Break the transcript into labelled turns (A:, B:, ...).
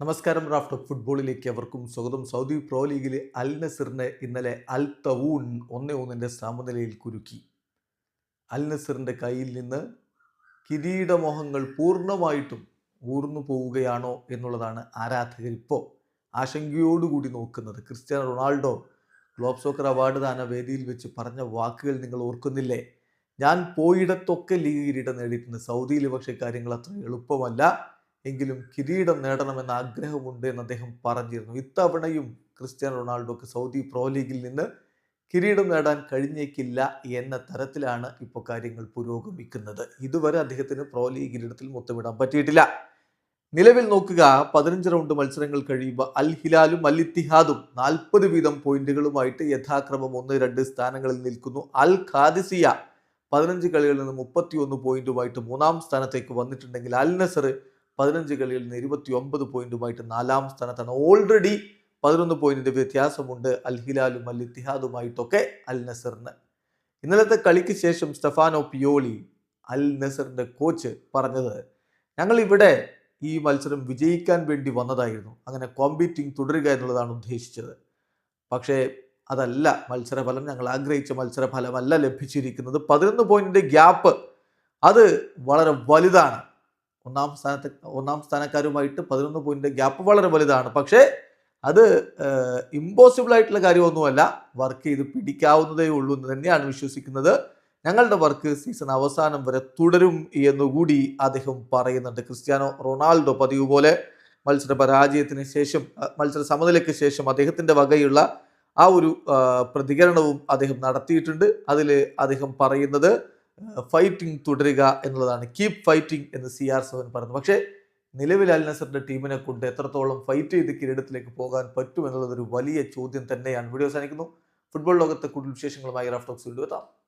A: നമസ്കാരം റാഫ്റ്റർ ഫുട്ബോളിലേക്ക് അവർക്കും സ്വാഗതം. സൗദി പ്രോ ലീഗിലെ അൽ നസറിനെ ഇന്നലെ അൽ തവൂൺ ഒന്നേ ഒന്നിന്റെ സമനിലയിൽ കുരുക്കി. അൽ നസറിന്റെ കയ്യിൽ നിന്ന് കിരീടമോഹങ്ങൾ പൂർണമായിട്ടും ഊർന്നു പോവുകയാണോ എന്നുള്ളതാണ് ആരാധകർ ഇപ്പോൾ ആശങ്കയോടുകൂടി നോക്കുന്നത്. Cristiano Ronaldo Globe Soccer award ദാന വേദിയിൽ വെച്ച് പറഞ്ഞ വാക്കുകൾ നിങ്ങൾ ഓർക്കുന്നില്ലേ? ഞാൻ പോയിടത്തൊക്കെ ലീഗ് കിരീടം നേടിയിട്ടുണ്ട്. സൗദിയിൽ പക്ഷേ കാര്യങ്ങൾ അത്ര എളുപ്പമല്ല. എങ്കിലും കിരീടം നേടണമെന്ന ആഗ്രഹമുണ്ട് എന്ന് അദ്ദേഹം പറഞ്ഞിരുന്നു. ഇത്തവണയും ക്രിസ്ത്യാനോ റൊണാൾഡോക്ക് സൗദി പ്രോ ലീഗിൽ നിന്ന് കിരീടം നേടാൻ കഴിഞ്ഞേക്കില്ല എന്ന തരത്തിലാണ് ഇപ്പോൾ കാര്യങ്ങൾ പുരോഗമിക്കുന്നത്. ഇതുവരെ അദ്ദേഹത്തിന് പ്രോ ലീഗ് കിരീടത്തിൽ മൊത്തമിടാൻ പറ്റിയിട്ടില്ല. നിലവിൽ നോക്കുക പതിനഞ്ച് റൗണ്ട് മത്സരങ്ങൾ കഴിയുമ്പോൾ അൽ ഹിലാലും അൽ ഇത്തിഹാദും നാൽപ്പത് വീതം പോയിന്റുകളുമായിട്ട് യഥാക്രമം ഒന്ന് രണ്ട് സ്ഥാനങ്ങളിൽ നിൽക്കുന്നു. അൽ ഖാദിസിയ പതിനഞ്ച് കളികളിൽ നിന്ന് മുപ്പത്തിയൊന്ന് പോയിന്റുമായിട്ട് മൂന്നാം സ്ഥാനത്തേക്ക് വന്നിട്ടുണ്ടെങ്കിൽ അൽ നസർ പതിനഞ്ച് കളിയിൽ നിന്ന് ഇരുപത്തി ഒമ്പത് പോയിന്റുമായിട്ട് നാലാം സ്ഥാനത്താണ്. ഓൾറെഡി പതിനൊന്ന് പോയിന്റിന്റെ വ്യത്യാസമുണ്ട് അൽ ഹിലാലും അൽ ഇത്തിഹാദുമായിട്ടൊക്കെ അൽ നസറിന് ഇന്നലത്തെ കളിക്ക് ശേഷം സ്റ്റെഫാനോ പിയോളി അൽ നസറിന്റെ കോച്ച് പറഞ്ഞത് ഞങ്ങൾ ഇവിടെ ഈ മത്സരം വിജയിക്കാൻ വേണ്ടി വന്നതായിരുന്നു. അങ്ങനെ കോമ്പീറ്റിംഗ് തുടരുക എന്നുള്ളതാണ് ഉദ്ദേശിച്ചത്. പക്ഷേ അതല്ല മത്സരഫലം. ഞങ്ങൾ ആഗ്രഹിച്ച മത്സരഫലമല്ല ലഭിച്ചിരിക്കുന്നത്. പതിനൊന്ന് പോയിന്റിന്റെ ഗ്യാപ്പ് അത് വളരെ വലുതാണ്. ഒന്നാം സ്ഥാനത്ത് ഒന്നാം സ്ഥാനക്കാരുമായിട്ട് പതിനൊന്ന് പോയിന്റ് ഗ്യാപ്പ് വളരെ വലുതാണ്. പക്ഷേ അത് ഇമ്പോസിബിൾ ആയിട്ടുള്ള കാര്യമൊന്നുമല്ല. വർക്ക് ചെയ്ത് പിടിക്കാവുന്നതേ ഉള്ളൂ എന്ന് തന്നെയാണ് വിശ്വസിക്കുന്നത്. ഞങ്ങളുടെ വർക്ക് സീസൺ അവസാനം വരെ തുടരും എന്നുകൂടി അദ്ദേഹം പറയുന്നുണ്ട്. ക്രിസ്ത്യാനോ റൊണാൾഡോ പതിവ് പോലെ മത്സര പരാജയത്തിന് ശേഷം മത്സര സമനിലയ്ക്ക് ശേഷം അദ്ദേഹത്തിന്റെ വകയുള്ള ആ ഒരു പ്രതികരണവും അദ്ദേഹം നടത്തിയിട്ടുണ്ട്. അതിൽ അദ്ദേഹം പറയുന്നത് ഫൈറ്റിംഗ് തുടരുക എന്നുള്ളതാണ്. കീപ് ഫൈറ്റിംഗ് എന്ന് സി ആർ സെവൻ പറഞ്ഞു. പക്ഷേ നിലവിൽ അൽ നസറിന്റെ ടീമിനെ കൊണ്ട് എത്രത്തോളം ഫൈറ്റ് ചെയ്ത് കിരീടത്തിലേക്ക് പോകാൻ പറ്റുമെന്നുള്ളതൊരു വലിയ ചോദ്യം തന്നെയാണ്. വീഡിയോ അവസാനിക്കുന്നു. ഫുട്ബോൾ ലോകത്തെ കൂടുതൽ വിശേഷങ്ങളുമായി റാഫ്റ്റോക്സ് വീണ്ടും എത്താം.